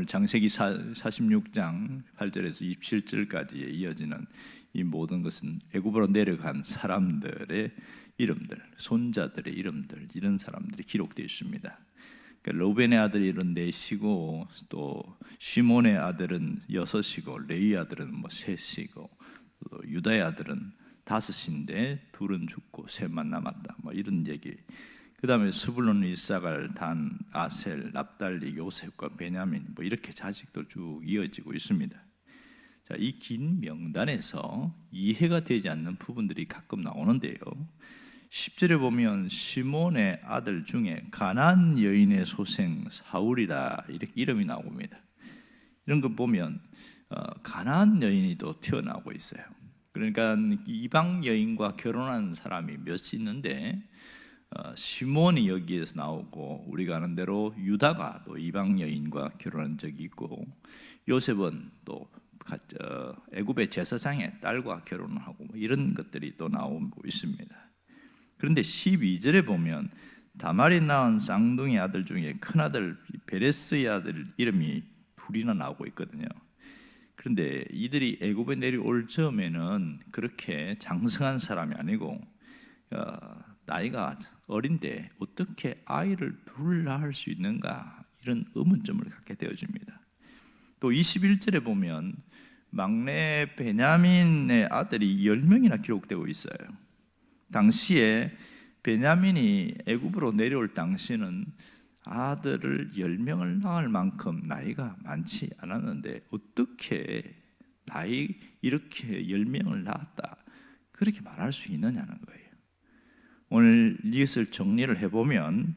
오늘 장세기 46장 8절에서 27절까지 이어지는 이 모든 것은 애굽으로 내려간 사람들의 이름들, 손자들의 이름들 이런 사람들이 기록되어 있습니다. 그러니까 로벤의 이런 넷이고 또 시몬의 아들은 여섯이고 레위 아들은 뭐 셋이고 또 유다의 아들은 다섯인데 둘은 죽고 셋만 남았다. 뭐 이런 얘기. 그 다음에 스불론, 이사갈, 단, 아셀, 납달리, 요셉과 베냐민 뭐 이렇게 자식도 쭉 이어지고 있습니다. 자, 이 긴 명단에서 이해가 되지 않는 부분들이 가끔 나오는데요. 10절에 보면 시몬의 아들 중에 가난 여인의 소생 사울이라 이렇게 이름이 나옵니다. 이런 거 보면 어, 가난 여인이 또 태어나고 있어요. 그러니까 이방 여인과 결혼한 사람이 몇 있는데 어, 시몬이 여기에서 나오고 우리가 아는 대로 유다가 또 이방 여인과 결혼한 적이 있고 요셉은 또 어, 애굽의 제사장의 딸과 결혼을 하고 뭐 이런 것들이 또 나오고 있습니다. 그런데 12절에 보면 다말이 낳은 쌍둥이 아들 중에 큰 아들 베레스의 아들 이름이 둘이나 나오고 있거든요. 그런데 이들이 애굽에 내려올 즈음에는 그렇게 장성한 사람이 아니고 어, 나이가 어린데 어떻게 아이를 둘 낳을 수 있는가 이런 의문점을 갖게 되어집니다. 또 21절에 보면 막내 베냐민의 아들이 10명이나 기록되고 있어요. 당시에 베냐민이 애굽으로 내려올 당시는 아들을 10명을 낳을 만큼 나이가 많지 않았는데 어떻게 나이 이렇게 10명을 낳았다 그렇게 말할 수 있느냐는 거예요. 오늘 이것을 정리를 해보면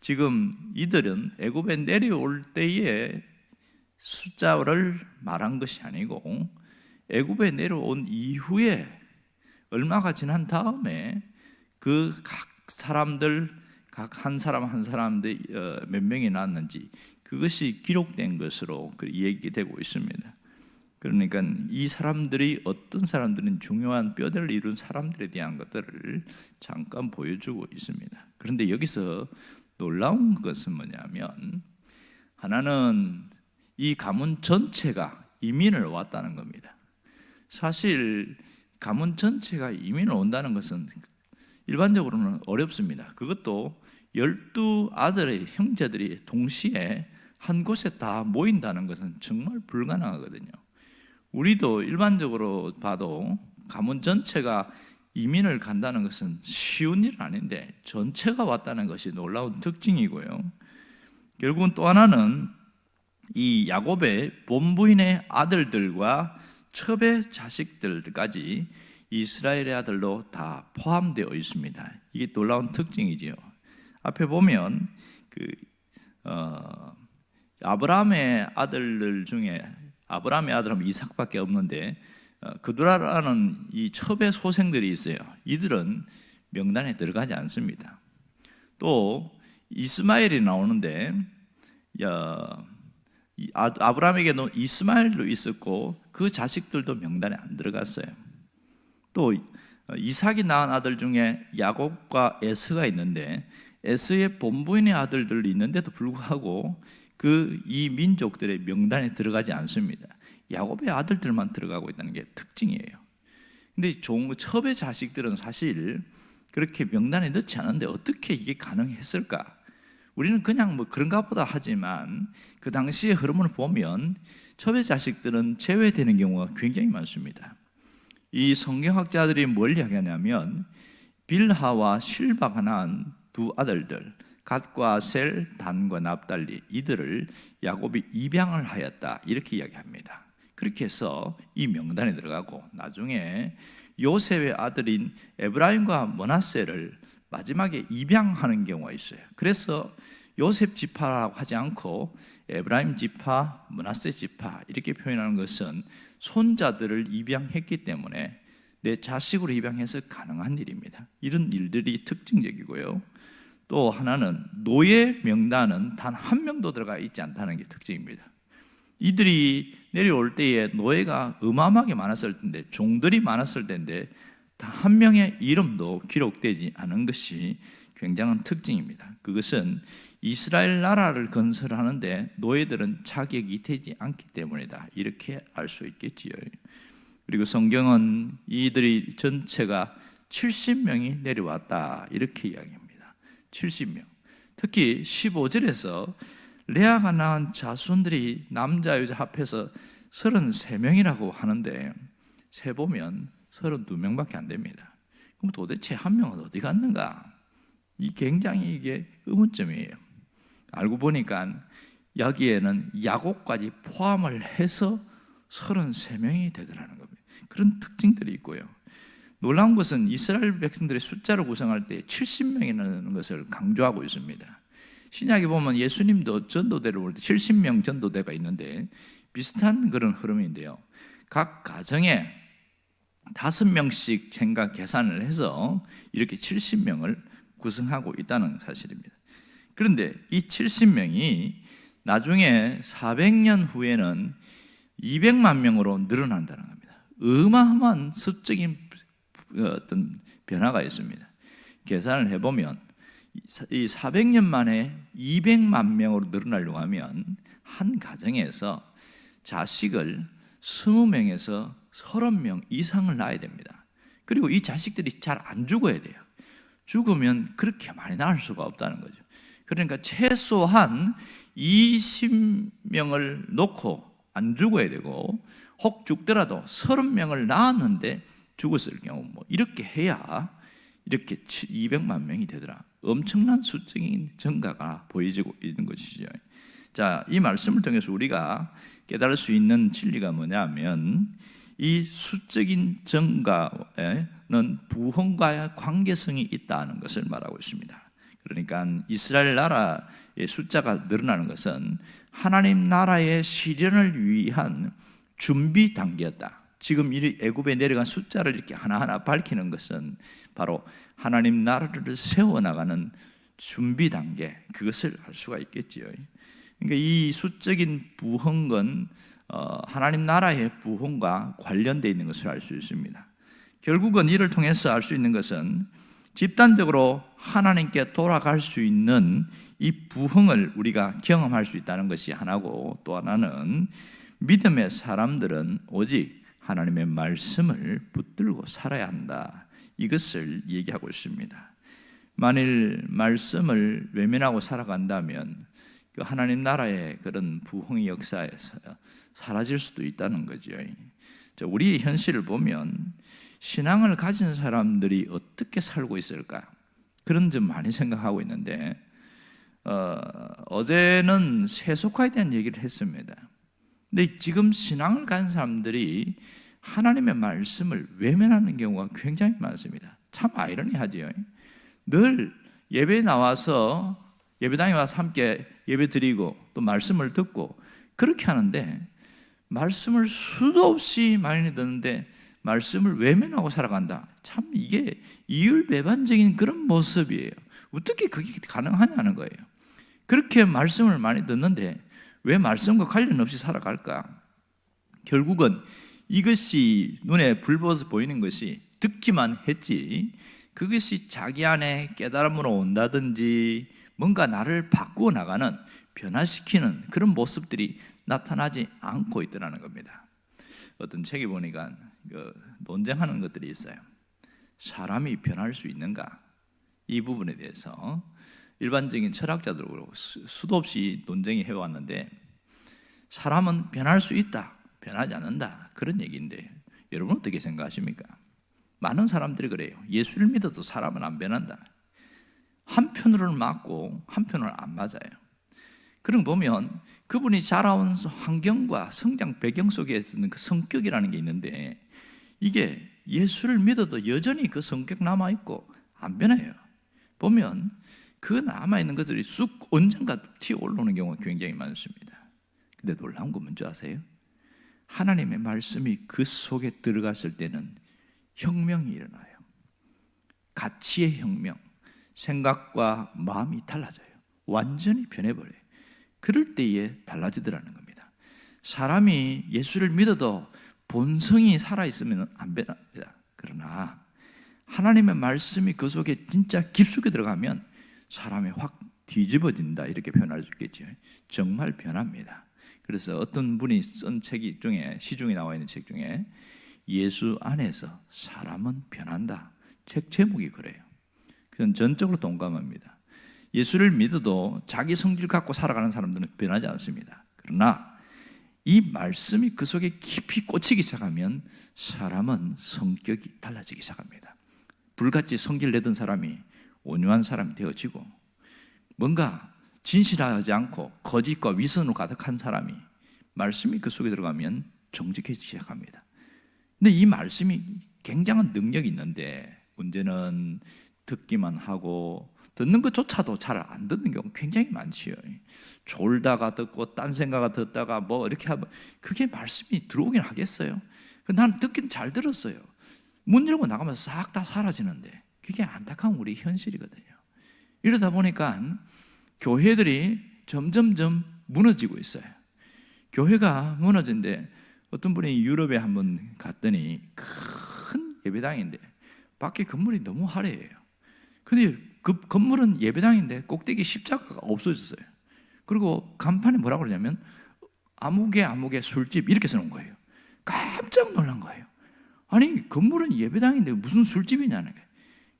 지금 이들은 애굽에 내려올 때에 숫자를 말한 것이 아니고 애굽에 내려온 이후에 얼마가 지난 다음에 그 각 사람들 각 한 사람 한 사람들 어, 몇 명이 낳았는지 그것이 기록된 것으로 그 얘기되고 있습니다. 그러니까 이 사람들이 어떤 사람들은 중요한 뼈대를 이룬 사람들에 대한 것들을 잠깐 보여주고 있습니다. 그런데 여기서 놀라운 것은 뭐냐면 하나는 이 가문 전체가 이민을 왔다는 겁니다. 사실 가문 전체가 이민을 온다는 것은 일반적으로는 어렵습니다. 그것도 열두 아들의 형제들이 동시에 한 곳에 다 모인다는 것은 정말 불가능하거든요. 우리도 일반적으로 봐도 가문 전체가 이민을 간다는 것은 쉬운 일 아닌데 전체가 왔다는 것이 놀라운 특징이고요. 결국은 또 하나는 이 야곱의 본부인의 아들들과 첩의 자식들까지 이스라엘의 아들로 다 포함되어 있습니다. 이게 놀라운 특징이지요. 앞에 보면 그 어, 아브라함의 아들들 중에 아브라함의 아들은 이삭밖에 없는데 어, 그두라라는 이 첩의 소생들이 있어요. 이들은 명단에 들어가지 않습니다. 또 이스마엘이 나오는데 야, 아, 아브라함에게는 이스마엘도 있었고 그 자식들도 명단에 안 들어갔어요. 또 어, 이삭이 낳은 아들 중에 야곱과 에스가 있는데 에스의 본부인의 아들들이 있는데도 불구하고 그 이 민족들의 명단에 들어가지 않습니다. 야곱의 아들들만 들어가고 있다는 게 특징이에요. 근데 종 첩의 자식들은 사실 그렇게 명단에 넣지 않은데 어떻게 이게 가능했을까? 우리는 그냥 뭐 그런가 보다 하지만 그 당시의 흐름을 보면 첩의 자식들은 제외되는 경우가 굉장히 많습니다. 이 성경학자들이 뭘 이야기하냐면 빌하와 실바가 낳은 두 아들들 갓과 셀, 단과 납달리 이들을 야곱이 입양을 하였다 이렇게 이야기합니다. 그렇게 해서 이 명단에 들어가고 나중에 요셉의 아들인 에브라임과 머나세를 마지막에 입양하는 경우가 있어요. 그래서 요셉 지파라고 하지 않고 에브라임 지파, 머나세 지파 이렇게 표현하는 것은 손자들을 입양했기 때문에 내 자식으로 입양해서 가능한 일입니다. 이런 일들이 특징적이고요. 또 하나는 노예 명단은 단 한 명도 들어가 있지 않다는 게 특징입니다. 이들이 내려올 때에 노예가 어마어마하게 많았을 텐데 종들이 많았을 텐데 단 한 명의 이름도 기록되지 않은 것이 굉장한 특징입니다. 그것은 이스라엘 나라를 건설하는데 노예들은 자격이 되지 않기 때문이다. 이렇게 알 수 있겠지요. 그리고 성경은 이들이 전체가 70명이 내려왔다. 이렇게 이야기합니다. 70명. 특히 15절에서 레아가 낳은 자손들이 남자 여자 합해서 33명이라고 하는데 세 보면 32명밖에 안 됩니다. 그럼 도대체 한 명은 어디 갔는가? 이 굉장히 이게 의문점이에요. 알고 보니까 여기에는 야곱까지 포함을 해서 33명이 되더라는 겁니다. 그런 특징들이 있고요. 놀라운 것은 이스라엘 백성들의 숫자를 구성할 때 70명이라는 것을 강조하고 있습니다. 신약에 보면 예수님도 전도대를 볼때 70명 전도대가 있는데 비슷한 그런 흐름인데요. 각 가정에 다섯 명씩 생각 계산을 해서 이렇게 70명을 구성하고 있다는 사실입니다. 그런데 이 70명이 나중에 400년 후에는 200만 명으로 늘어난다는 겁니다. 어마어마한 수적인 어떤 변화가 있습니다. 계산을 해보면 이 400년 만에 200만 명으로 늘어나려고 하면 한 가정에서 자식을 20명에서 30명 이상을 낳아야 됩니다. 그리고 이 자식들이 잘 안 죽어야 돼요. 죽으면 그렇게 많이 낳을 수가 없다는 거죠. 그러니까 최소한 20명을 놓고 안 죽어야 되고 혹 죽더라도 30명을 낳았는데 죽었을 경우 뭐 이렇게 해야 이렇게 200만 명이 되더라. 엄청난 수적인 증가가 보여지고 있는 것이죠. 자, 이 말씀을 통해서 우리가 깨달을 수 있는 진리가 뭐냐면 이 수적인 증가에는 부흥과의 관계성이 있다는 것을 말하고 있습니다. 그러니까 이스라엘 나라의 숫자가 늘어나는 것은 하나님 나라의 실현을 위한 준비 단계였다. 지금 이 애굽에 내려간 숫자를 이렇게 하나하나 밝히는 것은 바로 하나님 나라를 세워 나가는 준비 단계 그것을 알 수가 있겠지요. 그러니까 이 수적인 부흥은 어, 하나님 나라의 부흥과 관련되어 있는 것을 알 수 있습니다. 결국은 이를 통해서 알 수 있는 것은 집단적으로 하나님께 돌아갈 수 있는 이 부흥을 우리가 경험할 수 있다는 것이 하나고 또 하나는 믿음의 사람들은 오직 하나님의 말씀을 붙들고 살아야 한다. 이것을 얘기하고 있습니다. 만일 말씀을 외면하고 살아간다면 그 하나님 나라의 그런 부흥의 역사에서 사라질 수도 있다는 거죠. 우리의 현실을 보면 신앙을 가진 사람들이 어떻게 살고 있을까? 그런 점 많이 생각하고 있는데 어, 제는 세속화에 대한 얘기를 했습니다. 근데 지금 신앙을 가진 사람들이 하나님의 말씀을 외면하는 경우가 굉장히 많습니다. 참 아이러니하지요. 늘 예배 나와서 예배당에 와서 함께 예배 드리고 또 말씀을 듣고 그렇게 하는데 말씀을 수도 없이 많이 듣는데 말씀을 외면하고 살아간다. 참 이게 이율배반적인 그런 모습이에요. 어떻게 그게 가능하냐는 거예요. 그렇게 말씀을 많이 듣는데 왜 말씀과 관련 없이 살아갈까? 결국은 이것이 눈에 불보서 보이는 것이 듣기만 했지 그것이 자기 안에 깨달음으로 온다든지 뭔가 나를 바꾸어 나가는 변화시키는 그런 모습들이 나타나지 않고 있더라는 겁니다. 어떤 책에 보니까 그 논쟁하는 것들이 있어요. 사람이 변할 수 있는가? 이 부분에 대해서 일반적인 철학자들로 수도 없이 논쟁이 해왔는데 사람은 변할 수 있다, 변하지 않는다 그런 얘기인데 여러분 어떻게 생각하십니까? 많은 사람들이 그래요. 예수를 믿어도 사람은 안 변한다. 한편으로는 맞고 한편으로는 안 맞아요. 그런 보면 그분이 자라온 환경과 성장 배경 속에 있는 그 성격이라는 게 있는데 이게 예수를 믿어도 여전히 그 성격 남아 있고 안 변해요. 보면 그 남아 있는 것들이 쑥 언젠가 튀어 올라오는 경우가 굉장히 많습니다. 근데 놀라운 건 뭔지 아세요? 하나님의 말씀이 그 속에 들어갔을 때는 혁명이 일어나요. 가치의 혁명, 생각과 마음이 달라져요. 완전히 변해버려요. 그럴 때에 달라지더라는 겁니다. 사람이 예수를 믿어도 본성이 살아있으면 안 변합니다. 그러나 하나님의 말씀이 그 속에 진짜 깊숙이 들어가면 사람이 확 뒤집어진다 이렇게 표현할 수 있겠죠. 정말 변합니다. 그래서 어떤 분이 쓴 책이 중에 시중에 나와 있는 책 중에 예수 안에서 사람은 변한다. 책 제목이 그래요. 그건 전적으로 동감합니다. 예수를 믿어도 자기 성질 갖고 살아가는 사람들은 변하지 않습니다. 그러나 이 말씀이 그 속에 깊이 꽂히기 시작하면 사람은 성격이 달라지기 시작합니다. 불같이 성질 내던 사람이 온유한 사람이 되어지고 뭔가 진실하지 않고 거짓과 위선으로 가득한 사람이 말씀이 그 속에 들어가면 정직해지기 시작합니다. 근데 이 말씀이 굉장한 능력이 있는데 문제는 듣기만 하고 듣는 것조차도 잘 안 듣는 경우 굉장히 많지요. 졸다가 듣고 딴 생각가 듣다가 뭐 이렇게 하면 그게 말씀이 들어오긴 하겠어요. 난 듣긴 잘 들었어요. 문 열고 나가면 싹 다 사라지는데 그게 안타까운 우리 현실이거든요. 이러다 보니까 교회들이 점점점 무너지고 있어요. 교회가 무너진데 어떤 분이 유럽에 한번 갔더니 큰 예배당인데 밖에 건물이 너무 화려해요. 근데 그 건물은 예배당인데 꼭대기 십자가가 없어졌어요. 그리고 간판에 뭐라고 그러냐면 아무개 아무개 술집 이렇게 써놓은 거예요. 깜짝 놀란 거예요. 아니 건물은 예배당인데 무슨 술집이냐는 거예요.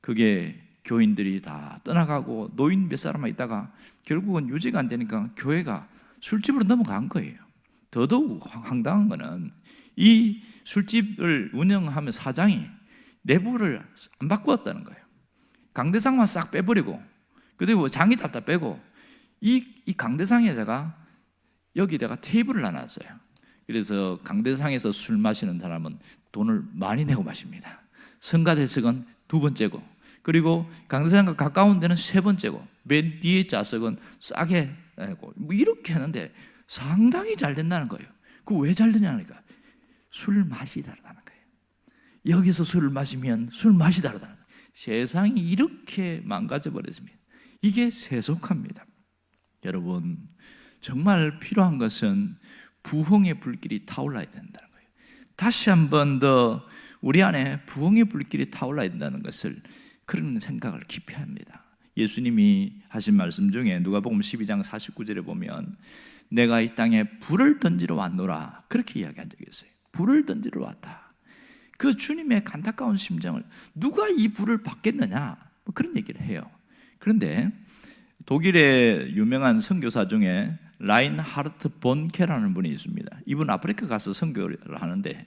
그게 교인들이 다 떠나가고 노인 몇 사람만 있다가 결국은 유지가 안 되니까 교회가 술집으로 넘어간 거예요. 더더욱 황당한 거는 이 술집을 운영하면 사장이 내부를 안 바꾸었다는 거예요. 강대상만 싹 빼버리고 그리고 장이 다 빼고 이, 이 강대상에다가 여기다가 테이블을 놔놨어요. 그래서 강대상에서 술 마시는 사람은 돈을 많이 내고 마십니다. 성가대석은 두 번째고 그리고 강대상과 가까운 데는 세 번째고 맨 뒤에 좌석은 싸게 뭐 이렇게 하는데 상당히 잘 된다는 거예요. 그 왜 잘 되냐니까 술 맛이 다르다는 거예요. 여기서 술을 마시면 술 맛이 다르다는 거예요. 세상이 이렇게 망가져 버렸습니다. 이게 세속합니다. 여러분 정말 필요한 것은 부흥의 불길이 타올라야 된다는 거예요. 다시 한 번 더 우리 안에 부흥의 불길이 타올라야 된다는 것을 그런 생각을 깊이 합니다. 예수님이 하신 말씀 중에 누가복음 12장 49절에 보면 내가 이 땅에 불을 던지러 왔노라 그렇게 이야기한 적이 있어요. 불을 던지러 왔다. 그 주님의 간타까운 심정을 누가 이 불을 받겠느냐 뭐 그런 얘기를 해요. 그런데 독일의 유명한 선교사 중에 라인하르트 본케라는 분이 있습니다. 이분 아프리카 가서 선교를 하는데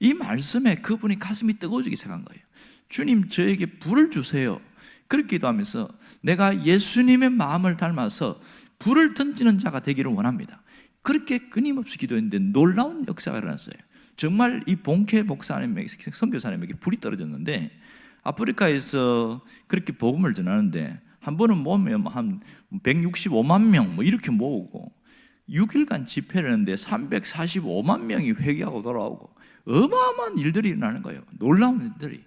이 말씀에 그분이 가슴이 뜨거워지기 시작한 거예요. 주님 저에게 불을 주세요. 그렇게 기도하면서 내가 예수님의 마음을 닮아서 불을 던지는 자가 되기를 원합니다. 그렇게 끊임없이 기도했는데 놀라운 역사가 일어났어요. 정말 이 본케 목사님에게 선교사님에게 불이 떨어졌는데 아프리카에서 그렇게 복음을 전하는데 한 번은 모으면 한 165만 명 뭐 이렇게 모으고 6일간 집회를 했는데 345만 명이 회개하고 돌아오고 어마어마한 일들이 일어나는 거예요. 놀라운 일들이.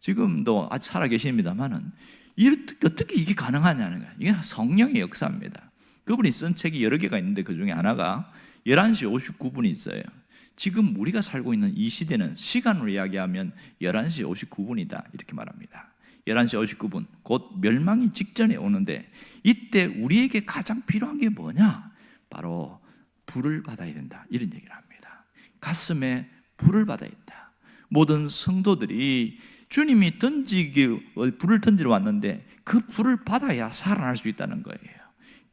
지금도 아직 살아 계십니다만은 어떻게 이게 가능하냐는 거예요. 이게 성령의 역사입니다. 그분이 쓴 책이 여러 개가 있는데 그 중에 하나가 11시 59분이 있어요. 지금 우리가 살고 있는 이 시대는 시간으로 이야기하면 11시 59분이다. 이렇게 말합니다. 11시 59분, 곧 멸망이 직전에 오는데 이때 우리에게 가장 필요한 게 뭐냐? 바로 불을 받아야 된다. 이런 얘기를 합니다. 가슴에 불을 받아야 된다. 모든 성도들이 주님이 던지기 불을 던지러 왔는데 그 불을 받아야 살아날 수 있다는 거예요.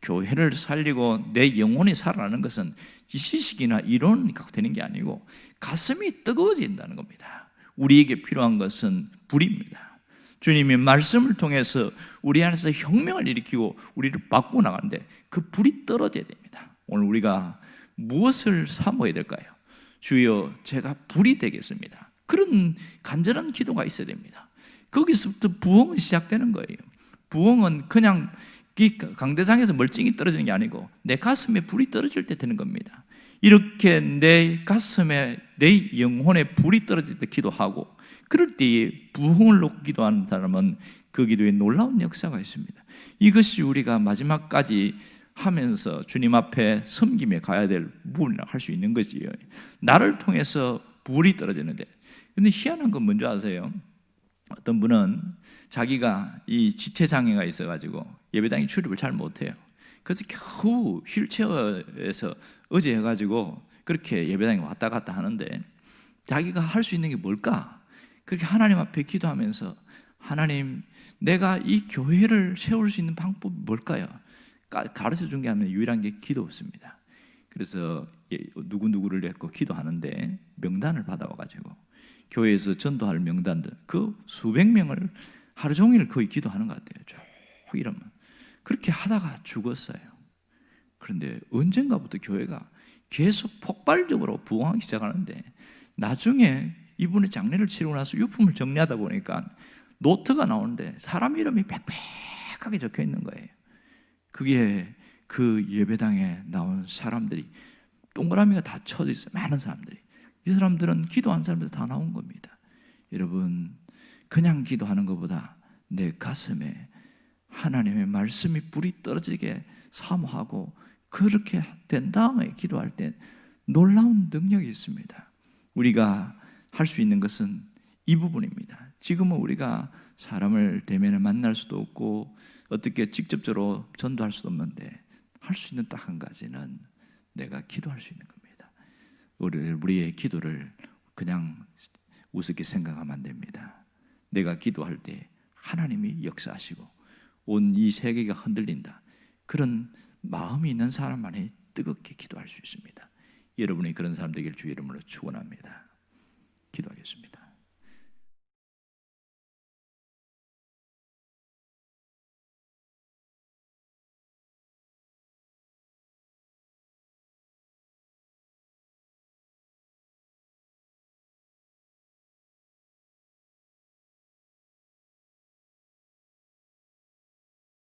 교회를 살리고 내 영혼이 살아나는 것은 지식이나 이론이 갖고 되는 게 아니고 가슴이 뜨거워진다는 겁니다. 우리에게 필요한 것은 불입니다. 주님이 말씀을 통해서 우리 안에서 혁명을 일으키고 우리를 바꾸고 나가는데 그 불이 떨어져야 됩니다. 오늘 우리가 무엇을 삼어야 될까요? 주여 제가 불이 되겠습니다. 그런 간절한 기도가 있어야 됩니다. 거기서부터 부흥은 시작되는 거예요. 부흥은 그냥 강대상에서 멀쩡히 떨어지는 게 아니고 내 가슴에 불이 떨어질 때 되는 겁니다. 이렇게 내 가슴에 내 영혼에 불이 떨어질 때 기도하고 그럴 때에 부흥을 놓고 기도하는 사람은 그 기도에 놀라운 역사가 있습니다. 이것이 우리가 마지막까지 하면서 주님 앞에 섬김에 가야 될 부분이라 할수 있는 거지요. 나를 통해서 불이 떨어지는데 근데 희한한 건 뭔지 아세요? 어떤 분은 자기가 이 지체 장애가 있어가지고 예배당에 출입을 잘 못해요. 그래서 겨우 휠체어에서 어제 해가지고 그렇게 예배당에 왔다 갔다 하는데 자기가 할 수 있는 게 뭘까? 그렇게 하나님 앞에 기도하면서 하나님 내가 이 교회를 세울 수 있는 방법이 뭘까요? 가르쳐 준 게 하면 유일한 게 기도였습니다. 그래서 예, 누구 누구를 했고 기도하는데 명단을 받아와가지고 교회에서 전도할 명단들 그 수백 명을 하루 종일 거의 기도하는 것 같아요. 쭉 이러면 그렇게 하다가 죽었어요. 그런데 언젠가부터 교회가 계속 폭발적으로 부흥하기 시작하는데 나중에 이분의 장례를 치르고 나서 유품을 정리하다 보니까 노트가 나오는데 사람 이름이 빽빽하게 적혀 있는 거예요. 그게 그 예배당에 나온 사람들이 동그라미가 다 쳐져 있어요. 많은 사람들이. 이 사람들은 기도한 사람들 다 나온 겁니다. 여러분, 그냥 기도하는 것보다 내 가슴에 하나님의 말씀이 불이 떨어지게 사모하고 그렇게 된 다음에 기도할 때 놀라운 능력이 있습니다. 우리가 할 수 있는 것은 이 부분입니다. 지금은 우리가 사람을 대면에 만날 수도 없고 어떻게 직접적으로 전도할 수도 없는데 할 수 있는 딱 한 가지는 내가 기도할 수 있는 겁니다. 우리 우리의 기도를 그냥 우습게 생각하면 안 됩니다. 내가 기도할 때 하나님이 역사하시고 온 이 세계가 흔들린다. 그런 마음이 있는 사람만이 뜨겁게 기도할 수 있습니다. 여러분이 그런 사람 되길 주 이름으로 축원합니다. 기도하겠습니다.